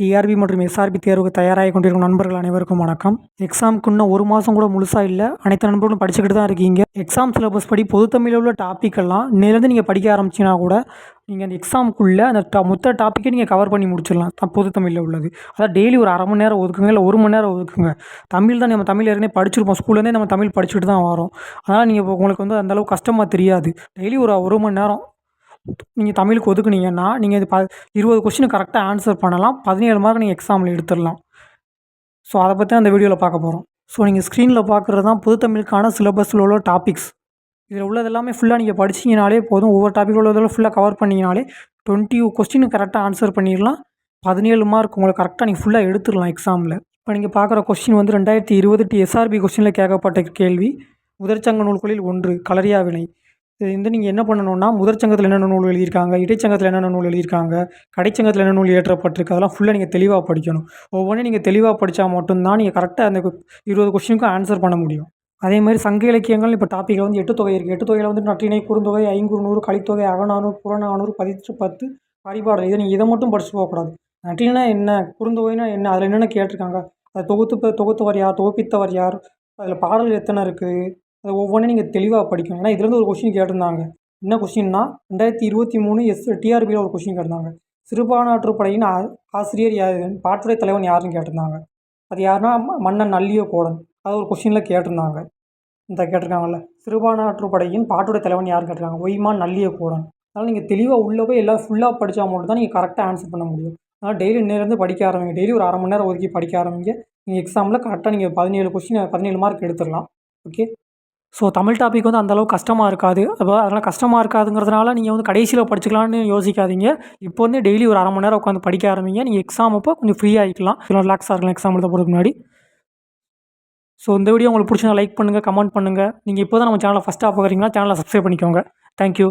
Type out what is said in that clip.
TRP மற்றும் SRP தேர்வுக்கு தயாராகி கொண்டிருக்கும் நண்பர்கள் அனைவருக்கும் வணக்கம். எக்ஸாமுக்கு இன்னும் ஒரு மாதம் கூட முழுசாக இல்லை. அனைத்து நண்பர்களும் படிச்சுக்கிட்டு தான் இருக்கீங்க. எக்ஸாம் சிலபஸ் படி பொது தமிழில் உள்ள டாபிக் எல்லாம் நீங்கள் படிக்க ஆரம்பிச்சிங்கன்னா கூட நீங்கள் அந்த எக்ஸாமுக்குள்ளே அந்த டா மொத்த டாப்பிக்கை நீங்கள் கவர் பண்ணி முடிச்சிடலாம். பொது தமிழில் உள்ளது. அதான் டெய்லி ஒரு அரை மணி நேரம் ஒதுக்குங்க இல்லை ஒரு மணி நேரம் ஒதுக்குங்க. தமிழ் தான் நம்ம தமிழ் ஏற்கனவே படிச்சிருப்போம். ஸ்கூல்லேருந்தே நம்ம தமிழ் படிச்சுட்டு தான் வரோம். அதனால் நீங்கள் இப்போ உங்களுக்கு வந்து அந்தளவுக்கு கஷ்டமாக தெரியாது. டெய்லி ஒரு ஒரு மணி நேரம் நீங்கள் தமிழுக்கு ஒதுக்குனீங்கன்னா நீங்கள் இது ப இருபது கொஷினு கரெக்டாக ஆன்சர் பண்ணலாம். பதினேழு மார்க் நீங்கள் எக்ஸாமில் எடுத்துடலாம். ஸோ அதை பற்றி தான் அந்த வீடியோவில் பார்க்க போகிறோம் ஸோ நீங்கள் ஸ்க்ரீனில் பார்க்குறது தான் புதுத்தமிழுக்கான தமிழுக்கான சிலபஸில் உள்ள டாபிக்ஸ் இதில் உள்ளது எல்லாமே ஃபுல்லாக நீங்கள் படிச்சிங்கனாலே போதும். ஒவ்வொரு டாப்பிக்கில் உள்ளதெல்லாம் ஃபுல்லாக கவர் பண்ணிங்கனாலே டுவெண்ட்டி கொஸ்டின் கரெக்டாக ஆன்சர் பண்ணிடலாம். பதினேழு மார்க் உங்களுக்கு கரெக்டாக நீங்கள் ஃபுல்லாக எடுத்துடலாம் எக்ஸாமில் இப்போ நீங்கள் பார்க்குற கொஸ்டின் வந்து ரெண்டாயிரத்தி இருபது டி எஸ்ஆர்பி கொஸ்டினில் கேட்கப்பட்ட கேள்வி. முதற்சங்க நூல்களில் ஒன்று கலரியா வினை. இது வந்து நீங்கள் என்ன பண்ணணும்னா முதற்சங்கத்தில் என்னென்ன நூல் எழுதியிருக்காங்க இடைச்சங்கத்தில் என்னென்ன நூல் எழுதியிருக்காங்க கடைச்சங்கத்தில் என்ன நூல் ஏற்றப்பட்டிருக்கு அதெல்லாம் ஃபுல்லாக நீங்கள் தெளிவாக படிக்கணும். ஒவ்வொன்றும் நீங்கள் தெளிவாக படித்தா மட்டும்தான் நீங்கள் கரெக்டாக அந்த இருபது கொஸ்டினுக்கும் ஆன்சர் பண்ண முடியும். அதே மாதிரி சங்க இலக்கியங்கள் இப்போ டாப்பிக்கில் வந்து எட்டு தொகை இருக்குது எட்டு தொகையில் வந்து நற்றினை குறுந்தொகை ஐங்குறுநூறு கலித்தொகை அகநானூறு புறநானூறு பதிச்சு பத்து பரிபாடல். இதை நீங்கள் இதை மட்டும் படிச்சுட்டு போகக்கூடாது நற்றினா என்ன குறுந்தொகைனா என்ன அதில் என்னென்ன கேட்டிருக்காங்க அதை தொகுத்து தொகுத்தவர் யார் தொகுப்பித்தவர் யார் அதில் பாடல் எத்தனை இருக்குது அதை ஒவ்வொன்றையும் நீங்கள் தெளிவாக படிக்கணும். ஏன்னா இதுலேருந்து ஒரு கொஷின் கேட்டிருந்தாங்க. என்ன கொஷின்னா ரெண்டாயிரத்தி இருபத்தி மூணு எஸ் டிஆர்பியில் ஒரு கொஷின் கேட்டிருந்தாங்க. சிறுபானாற்றுப்படையின் ஆ ஆசிரியர் யார்? பாட்டுடைய தலைவன் யாருன்னு கேட்டிருந்தாங்க. அது யாருன்னா மன்னன் நல்லிய கோடன். அது ஒரு கொஷினில் கேட்டிருந்தாங்க. இந்த கேட்டிருக்காங்கல்ல. ஆற்றுப்படையின் பாட்டுடைய தலைவன் யார் கேட்டிருக்காங்க. ஒய்மான் நல்லிய கோடன். அதனால் நீங்கள் தெளிவாக உள்ளே போய் எல்லாம் ஃபுல்லாக படித்தா மட்டும் தான் நீங்கள் கரெக்டாக ஆன்சர் பண்ண முடியும். அதனால் டெய்லி இன்னிலேருந்து படிக்க ஆரம்பிங்க. டெய்லி ஒரு அரை மணி நேரம் ஒதுக்கி படிக்க ஆரம்பிங்க. நீங்கள் எக்ஸாமில் கரெக்டாக நீங்கள் பதினேழு கொஸ்டின் பதினேழு மார்க் எடுத்துடலாம். ஓகே ஸோ தமிழ் டாபிக் வந்து அந்தளவுக்கு கஷ்டமாக இருக்காது. அப்போ அதனால் கஷ்டமாக இருக்காதுங்கிறதுனால நீங்கள் வந்து கடைசியில் படிச்சுக்கலான்னு யோசிக்காதீங்க. இப்போ வந்து டெய்லி ஒரு அரை மணி நேரம் உட்காந்து படிக்க ஆரம்பிங்க. நீங்கள் எக்ஸாம் அப்போ கொஞ்சம் ஃப்ரீ ஆகிக்கலாம் ரிலாக்ஸாக இருக்கலாம் எக்ஸாம் எழுத போகிறதுக்கு முன்னாடி. ஸோ இந்த வீடியோ உங்களுக்கு பிடிச்சிருந்தா லைக் பண்ணுங்கள் கமெண்ட் பண்ணுங்கள் நீங்கள் இப்போ தான் நம்ம சேனலை ஃபஸ்ட்டாக பார்க்குறீங்கன்னா சேனலை சப்ஸ்கிரைப் பண்ணிக்கோங்க. தேங்க்யூ